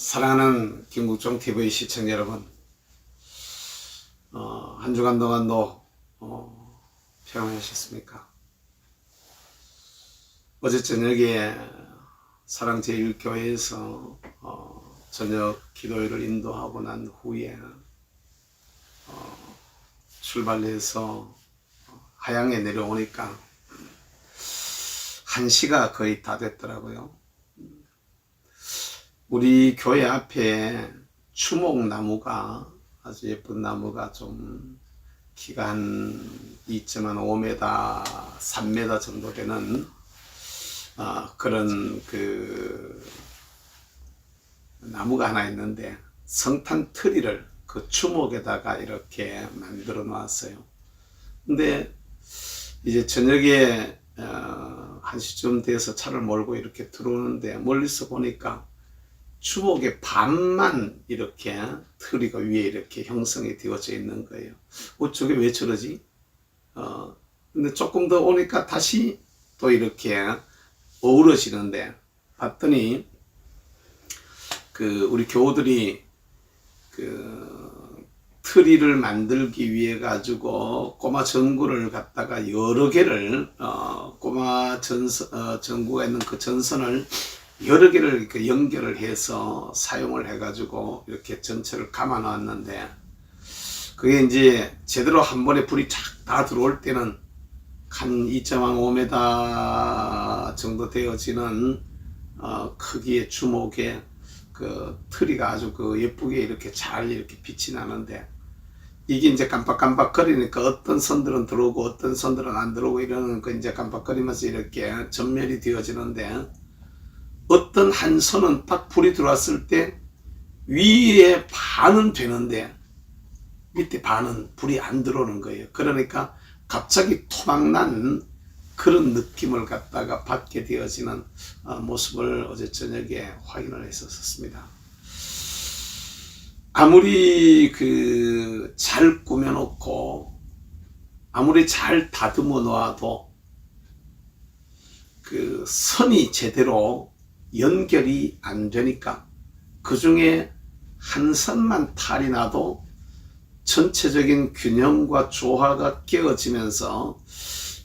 사랑하는 김국종 TV 시청자 여러분, 어, 한 주간 동안도 어, 평안하셨습니까? 어제 저녁에 사랑 제1교회에서 어, 저녁 기도회를 인도하고 난 후에 어, 출발해서 하양에 내려오니까 한 시가 거의 다 됐더라고요. 우리 교회 앞에 추목나무가 아주 예쁜 나무가 좀 키가 한 2.5m, 3m 정도 되는 아, 그런 그 나무가 하나 있는데 성탄 트리를 그 추목에다가 이렇게 만들어 놨어요. 근데 이제 저녁에 어, 한 시쯤 돼서 차를 몰고 이렇게 들어오는데 멀리서 보니까 추목의 반만 이렇게 트리가 위에 이렇게 형성이 되어져 있는 거예요. 어, 저게 왜 저러지? 어, 근데 조금 더 오니까 다시 또 이렇게 어우러지는데 봤더니 그 우리 교우들이 그 트리를 만들기 위해 가지고 꼬마 전구를 갖다가 여러 개를 어, 꼬마 전선 어, 전구가 있는 그 전선을 여러 개를 이렇게 연결을 해서 사용을 해가지고 이렇게 전체를 감아 놨는데 그게 이제 제대로 한 번에 불이 착다 들어올 때는 한 2.5m 정도 되어지는 어, 크기의 주목에 그 트리가 아주 그 예쁘게 이렇게 잘 이렇게 빛이 나는데 이게 이제 깜빡깜빡 거리니까 어떤 선들은 들어오고 어떤 선들은 안 들어오고 이러는 그 이제 깜빡거리면서 이렇게 전멸이 되어지는데 어떤 한 선은 딱 불이 들어왔을 때 위에 반은 되는데 밑에 반은 불이 안 들어오는 거예요. 그러니까 갑자기 토막난 그런 느낌을 갖다가 받게 되어지는 어, 모습을 어제 저녁에 확인을 했었습니다. 아무리 그 잘 꾸며놓고 아무리 잘 다듬어 놓아도 그 선이 제대로 연결이 안 되니까 그 중에 한 선만 탈이 나도 전체적인 균형과 조화가 깨어지면서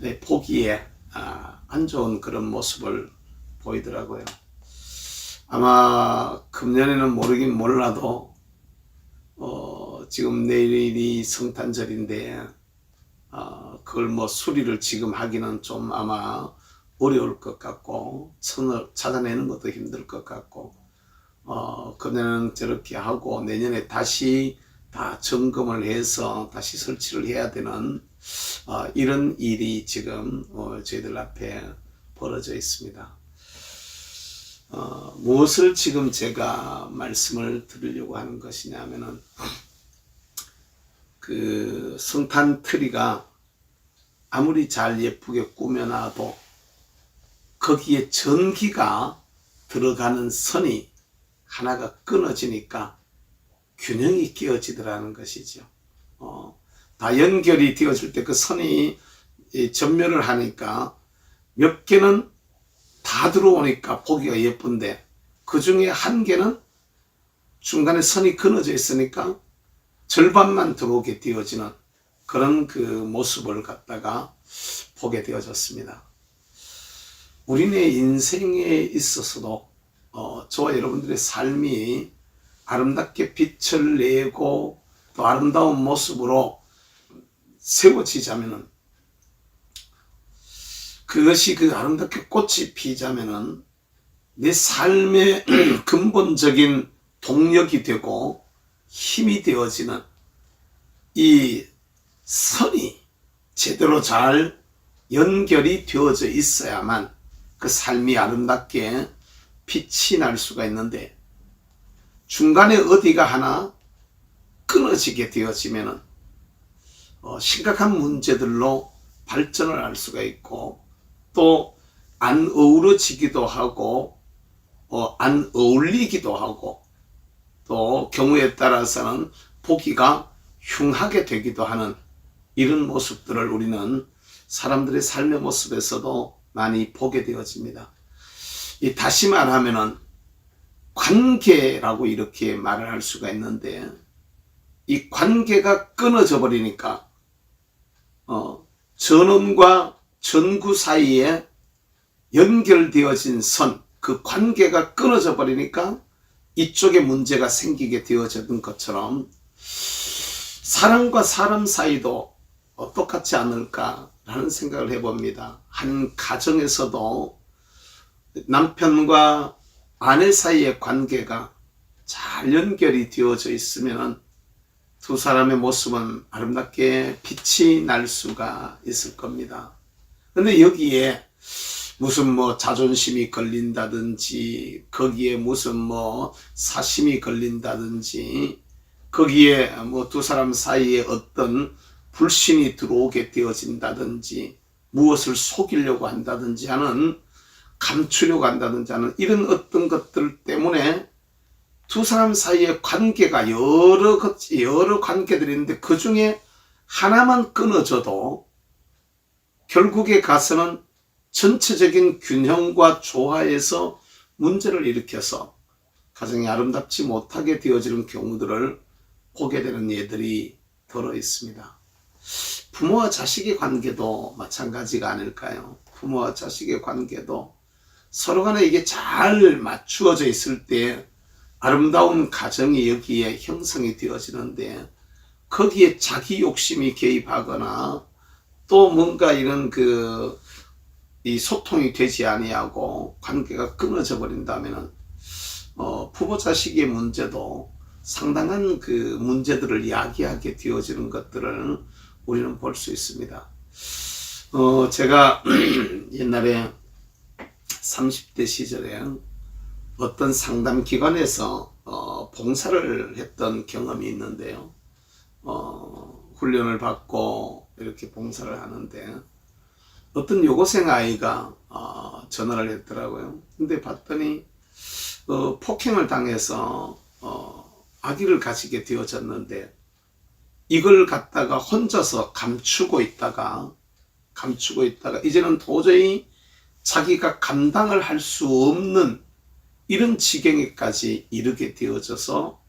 네, 보기에 아, 안 좋은 그런 모습을 보이더라고요. 아마 금년에는 모르긴 몰라도 어, 지금 내일이 성탄절인데 어, 그걸 뭐 수리를 지금 하기는 좀 아마 어려울 것 같고 선을 찾아내는 것도 힘들 것 같고 어, 그녀는 저렇게 하고 내년에 다시 다 점검을 해서 다시 설치를 해야 되는 어, 이런 일이 지금 어, 저희들 앞에 벌어져 있습니다. 어, 무엇을 지금 제가 말씀을 드리려고 하는 것이냐면은 그 성탄 트리가 아무리 잘 예쁘게 꾸며놔도 거기에 전기가 들어가는 선이 하나가 끊어지니까 균형이 깨어지더라는 것이죠. 어, 다 연결이 되어질 때 그 선이 전멸을 하니까 몇 개는 다 들어오니까 보기가 예쁜데 그 중에 한 개는 중간에 선이 끊어져 있으니까 절반만 들어오게 되어지는 그런 그 모습을 갖다가 보게 되어졌습니다. 우리네 인생에 있어서도 어, 저와 여러분들의 삶이 아름답게 빛을 내고 또 아름다운 모습으로 세워지자면은 그것이 그 아름답게 꽃이 피자면은 내 삶의 근본적인 동력이 되고 힘이 되어지는 이 선이 제대로 잘 연결이 되어져 있어야만 그 삶이 아름답게 빛이 날 수가 있는데 중간에 어디가 하나 끊어지게 되어지면은 어, 심각한 문제들로 발전을 할 수가 있고 또 안 어우러지기도 하고 어, 안 어울리기도 하고 또 경우에 따라서는 보기가 흉하게 되기도 하는 이런 모습들을 우리는 사람들의 삶의 모습에서도 많이 보게 되어집니다. 이 다시 말하면은 관계라고 이렇게 말을 할 수가 있는데 이 관계가 끊어져 버리니까 어, 전원과 전구 사이에 연결되어진 선, 그 관계가 끊어져 버리니까 이쪽에 문제가 생기게 되어졌던 것처럼 사람과 사람 사이도 어, 똑같지 않을까라는 생각을 해봅니다. 한 가정에서도 남편과 아내 사이의 관계가 잘 연결이 되어져 있으면 두 사람의 모습은 아름답게 빛이 날 수가 있을 겁니다. 근데 여기에 무슨 뭐 자존심이 걸린다든지 거기에 무슨 뭐 사심이 걸린다든지 거기에 뭐 두 사람 사이에 어떤 불신이 들어오게 되어진다든지 무엇을 속이려고 한다든지 하는 감추려고 한다든지 하는 이런 어떤 것들 때문에 두 사람 사이의 관계가 여러 것 여러 관계들이 있는데 그 중에 하나만 끊어져도 결국에 가서는 전체적인 균형과 조화에서 문제를 일으켜서 가정이 아름답지 못하게 되어지는 경우들을 보게 되는 예들이 들어 있습니다. 부모와 자식의 관계도 마찬가지가 아닐까요? 부모와 자식의 관계도 서로 간에 이게 잘 맞추어져 있을 때 아름다운 가정이 여기에 형성이 되어지는데 거기에 자기 욕심이 개입하거나 또 뭔가 이런 그 이 소통이 되지 아니하고 관계가 끊어져 버린다면은 어, 부모 자식의 문제도 상당한 그 문제들을 야기하게 되어지는 것들을 우리는 볼 수 있습니다. 어, 제가 옛날에 30대 시절에 어떤 상담 기관에서 어, 봉사를 했던 경험이 있는데요. 어, 훈련을 받고 이렇게 봉사를 하는데 어떤 여고생 아이가 어, 전화를 했더라고요. 근데 봤더니 어, 폭행을 당해서 어, 아기를 가지게 되어졌는데 이걸 갖다가 혼자서 감추고 있다가 감추고 있다가 이제는 도저히 자기가 감당을 할 수 없는 이런 지경에까지 이르게 되어져서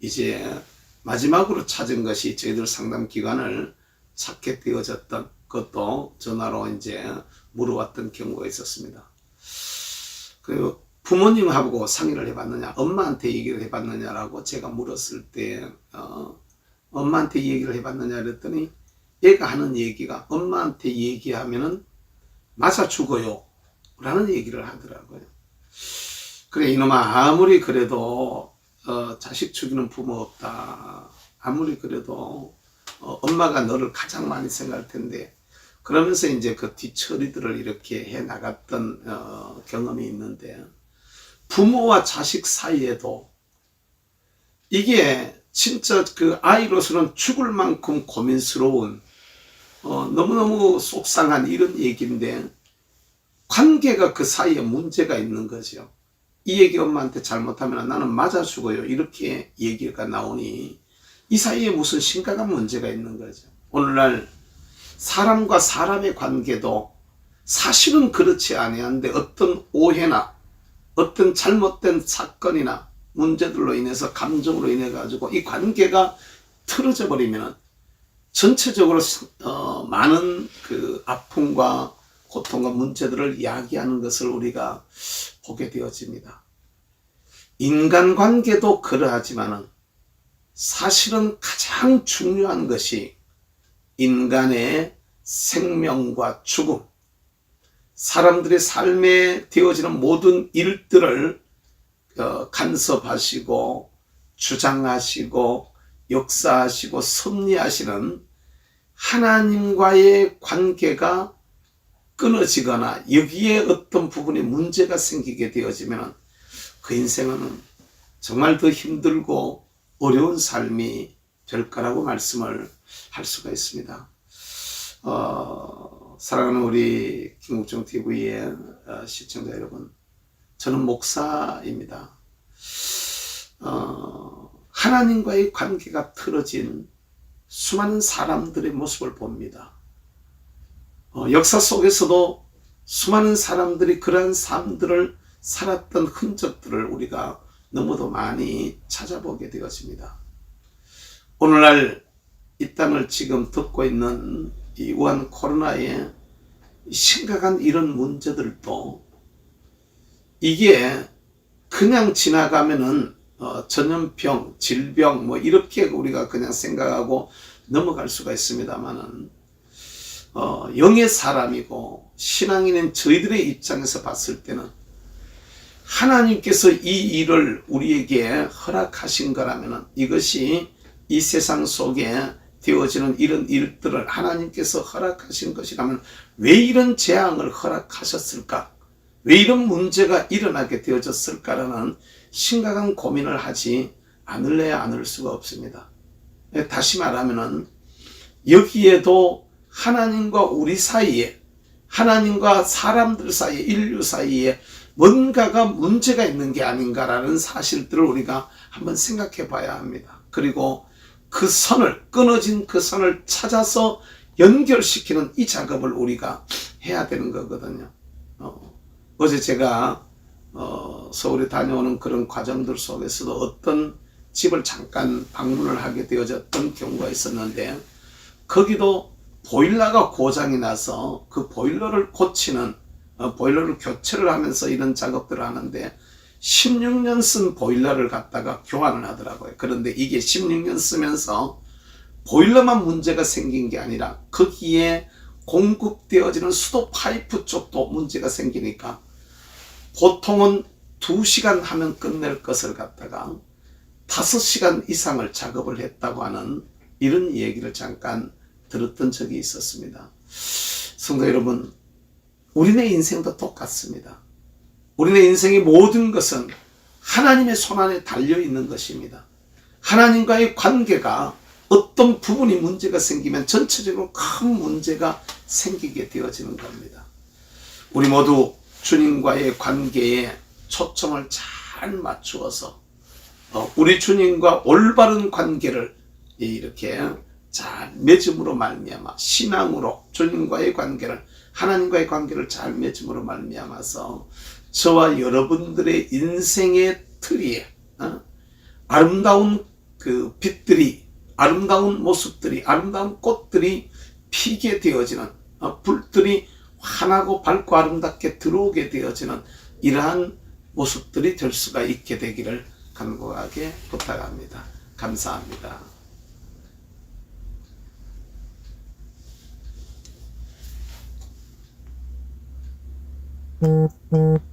이제 마지막으로 찾은 것이 저희들 상담 기관을 찾게 되어졌던 것도 전화로 이제 물어봤던 경우가 있었습니다. 그리고 부모님하고 상의를 해봤느냐, 엄마한테 얘기를 해봤느냐라고 제가 물었을 때, 어, 엄마한테 얘기를 해봤느냐 그랬더니 얘가 하는 얘기가 엄마한테 얘기하면은 맞아 죽어요. 라는 얘기를 하더라고요. 그래, 이놈아, 아무리 그래도, 어, 자식 죽이는 부모 없다. 아무리 그래도, 어, 엄마가 너를 가장 많이 생각할 텐데, 그러면서 이제 그 뒤처리들을 이렇게 해 나갔던 어, 경험이 있는데 부모와 자식 사이에도 이게 진짜 그 아이로서는 죽을 만큼 고민스러운 어, 너무너무 속상한 이런 얘기인데 관계가 그 사이에 문제가 있는 거죠. 이 얘기 엄마한테 잘못하면 나는 맞아 죽어요. 이렇게 얘기가 나오니 이 사이에 무슨 심각한 문제가 있는 거죠. 오늘날 사람과 사람의 관계도 사실은 그렇지 아니한데 어떤 오해나 어떤 잘못된 사건이나 문제들로 인해서 감정으로 인해 가지고 이 관계가 틀어져 버리면 전체적으로 어, 많은 그 아픔과 고통과 문제들을 야기하는 것을 우리가 보게 되어집니다. 인간관계도 그러하지만은 사실은 가장 중요한 것이 인간의 생명과 죽음, 사람들의 삶에 되어지는 모든 일들을 어, 간섭하시고 주장하시고 역사하시고 섭리하시는 하나님과의 관계가 끊어지거나 여기에 어떤 부분에 문제가 생기게 되어지면 그 인생은 정말 더 힘들고 어려운 삶이 될 거라고 말씀을 할 수가 있습니다. 어, 사랑하는 우리 김국정 TV의 어, 시청자 여러분, 저는 목사입니다. 어, 하나님과의 관계가 틀어진 수많은 사람들의 모습을 봅니다. 어, 역사 속에서도 수많은 사람들이 그러한 삶들을 살았던 흔적들을 우리가 너무도 많이 찾아보게 되어집니다. 오늘날 이 땅을 지금 듣고 있는 이 우한 코로나의 심각한 이런 문제들도 이게 그냥 지나가면은 어, 전염병, 질병 뭐 이렇게 우리가 그냥 생각하고 넘어갈 수가 있습니다만은 어, 영의 사람이고 신앙인인 저희들의 입장에서 봤을 때는 하나님께서 이 일을 우리에게 허락하신 거라면 이것이 이 세상 속에 되어지는 이런 일들을 하나님께서 허락하신 것이라면 왜 이런 재앙을 허락하셨을까? 왜 이런 문제가 일어나게 되어졌을까라는 심각한 고민을 하지 않을래야 않을 수가 없습니다. 다시 말하면은 여기에도 하나님과 우리 사이에 하나님과 사람들 사이에 인류 사이에 뭔가가 문제가 있는 게 아닌가라는 사실들을 우리가 한번 생각해 봐야 합니다. 그리고 그 선을 끊어진 그 선을 찾아서 연결시키는 이 작업을 우리가 해야 되는 거거든요. 어, 어제 제가 어, 서울에 다녀오는 그런 과정들 속에서도 어떤 집을 잠깐 방문을 하게 되어졌던 경우가 있었는데 거기도 보일러가 고장이 나서 그 보일러를 고치는 어, 보일러를 교체를 하면서 이런 작업들을 하는데 16년 쓴 보일러를 갖다가 교환을 하더라고요. 그런데 이게 16년 쓰면서 보일러만 문제가 생긴 게 아니라 거기에 공급되어지는 수도 파이프 쪽도 문제가 생기니까 보통은 2시간 하면 끝낼 것을 갖다가 5시간 이상을 작업을 했다고 하는 이런 얘기를 잠깐 들었던 적이 있었습니다. 성도 여러분, 우리네 인생도 똑같습니다. 우리네 인생의 모든 것은 하나님의 손안에 달려 있는 것입니다. 하나님과의 관계가 어떤 부분이 문제가 생기면 전체적으로 큰 문제가 생기게 되어지는 겁니다. 우리 모두 주님과의 관계에 초점을 잘 맞추어서 어, 우리 주님과 올바른 관계를 이렇게 잘 맺음으로 말미암아 신앙으로 주님과의 관계를 하나님과의 관계를 잘 맺음으로 말미암아서 저와 여러분들의 인생의 틀이에 어? 아름다운 그 빛들이 아름다운 모습들이 아름다운 꽃들이 피게 되어지는 어, 불들이 환하고 밝고 아름답게 들어오게 되어지는 이러한 모습들이 될 수가 있게 되기를 간곡하게 부탁합니다. 감사합니다. Mm-hmm.